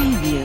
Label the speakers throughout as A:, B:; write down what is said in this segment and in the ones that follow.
A: Preview.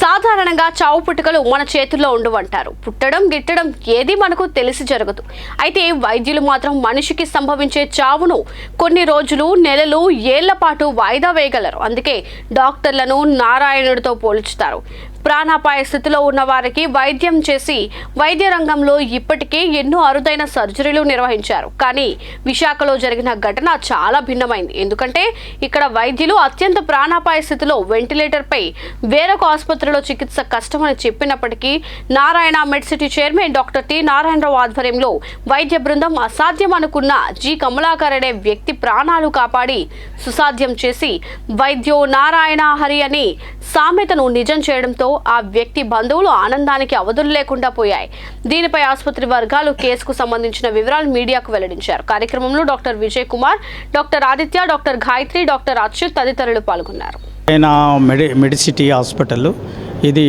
B: సాధారణంగా చావు పుట్టుకలు మన చేతుల్లో ఉండవంటారు. పుట్టడం గిట్టడం ఏది మనకు తెలిసి జరగదు. అయితే వైద్యులు మాత్రం మనిషికి సంభవించే చావును కొన్ని రోజులు నెలలు ఏళ్ళ పాటు వాయిదా వేయగలరు. అందుకే డాక్టర్లను నారాయణుడితో పోల్చుతారు. ప్రాణాపాయ స్థితిలో ఉన్న వారికి వైద్యం చేసి వైద్య రంగంలో ఇప్పటికే ఎన్నో అరుదైన సర్జరీలు నిర్వహించారు. కానీ విశాఖలో జరిగిన ఘటన చాలా భిన్నమైంది. ఎందుకంటే ఇక్కడ వైద్యులు అత్యంత ప్రాణాపాయ స్థితిలో వెంటిలేటర్పై వేరొక ఆసుపత్రిలో చికిత్స కష్టమని చెప్పినప్పటికీ Narayana Medicity chairman doctor T Narayanarao ఆధ్వర్యంలో వైద్య బృందం అసాధ్యం అనుకున్న జి కమలాకర్ అనే వ్యక్తి ప్రాణాలు కాపాడి సుసాధ్యం చేసి వైద్యో నారాయణ హరి అని సామెతను నిజం చేయడంతో ఆ వ్యక్తి బంధువులు ఆనందానికి అవధులు లేకుండా పోయాయి. దీనిపై ఆసుపత్రి వర్గాలు కేసుకు సంబంధించిన వివరాలు మీడియాకు వెల్లడించారు. కార్యక్రమంలో doctor Vijay Kumar doctor Aditya doctor Gayatri doctor Achyut తదితరులు పాల్గొన్నారు.
C: Medi medicity hospital. ఇది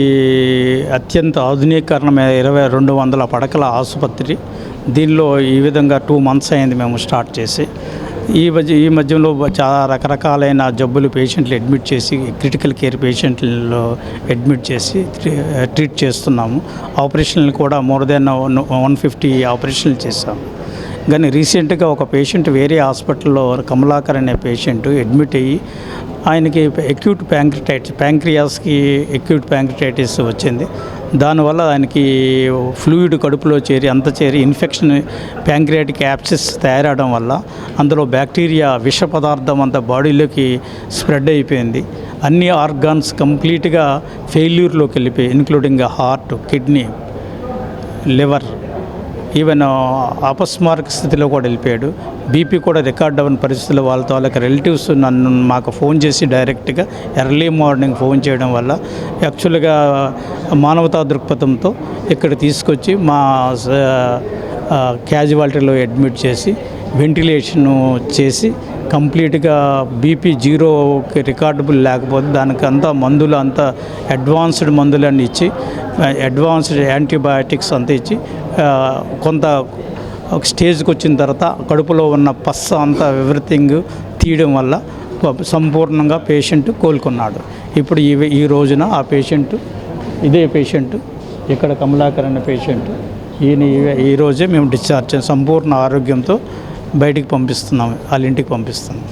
C: అత్యంత ఆధునీకరణ ఇరవై రెండు వందల పడకల ఆసుపత్రి. దీనిలో ఈ విధంగా టూ మంత్స్ అయింది మేము స్టార్ట్ చేసి. ఈ మధ్య ఈ మధ్యలో చాలా రకరకాలైన జబ్బులు పేషెంట్లు అడ్మిట్ చేసి క్రిటికల్ కేర్ పేషెంట్లో అడ్మిట్ చేసి ట్రీట్ చేస్తున్నాము. ఆపరేషన్లు కూడా మోర్ దెన్ వన్ ఫిఫ్టీ ఆపరేషన్లు చేశాము. కానీ రీసెంట్గా ఒక పేషెంట్ వేరే హాస్పిటల్లో కమలాకర్ అనే పేషెంట్ అడ్మిట్ అయ్యి ఆయనకి అక్యూట్ ప్యాంక్రిటైటిస్ ప్యాంక్రియాస్కి అక్యూట్ ప్యాంక్రిటైటిస్ వచ్చింది. దానివల్ల ఆయనకి ఫ్లూయిడ్ కడుపులో చేరి అంత చేరి ఇన్ఫెక్షన్ ప్యాంక్రియాటిక్ యాప్సిస్ తయారవడం వల్ల అందులో బ్యాక్టీరియా విష పదార్థం అంతా బాడీలోకి స్ప్రెడ్ అయిపోయింది. అన్ని ఆర్గాన్స్ కంప్లీట్గా ఫెయిల్యూర్లోకి వెళ్ళిపోయి including heart kidney liver even uh, అపస్మారక స్థితిలో కూడా వెళ్ళిపోయాడు. బీపీ కూడా రికార్డ్ అవ్వని పరిస్థితుల్లో వాళ్ళతో వాళ్ళకి రిలేటివ్స్ నన్ను మాకు ఫోన్ చేసి డైరెక్ట్గా ఎర్లీ మార్నింగ్ ఫోన్ చేయడం వల్ల యాక్చువల్గా uh, మానవతా దృక్పథంతో ఇక్కడ తీసుకొచ్చి మా uh, క్యాజువాలిటీలో అడ్మిట్ చేసి వెంటిలేషన్ చేసి కంప్లీట్గా బీపీ జీరోకి రికార్డబుల్ లేకపోతే దానికి అంతా మందులు అంతా అడ్వాన్స్డ్ మందులన్నీ ఇచ్చి అడ్వాన్స్డ్ యాంటీబయాటిక్స్ అంతా ఇచ్చి కొంత స్టేజ్కి వచ్చిన తర్వాత కడుపులో ఉన్న పస్స అంతా ఎవ్రీథింగ్ తీయడం వల్ల సంపూర్ణంగా పేషెంట్ కోలుకున్నాడు. ఇప్పుడు ఈ ఈ రోజున ఆ పేషెంట్ ఇదే పేషెంట్ ఇక్కడ కమలాకర్ అనే పేషెంట్ ఈయన ఈ- రోజే మేము డిశ్చార్జ్ సంపూర్ణ ఆరోగ్యంతో బయటికి పంపిస్తున్నాము వాళ్ళ ఇంటికి పంపిస్తున్నాం.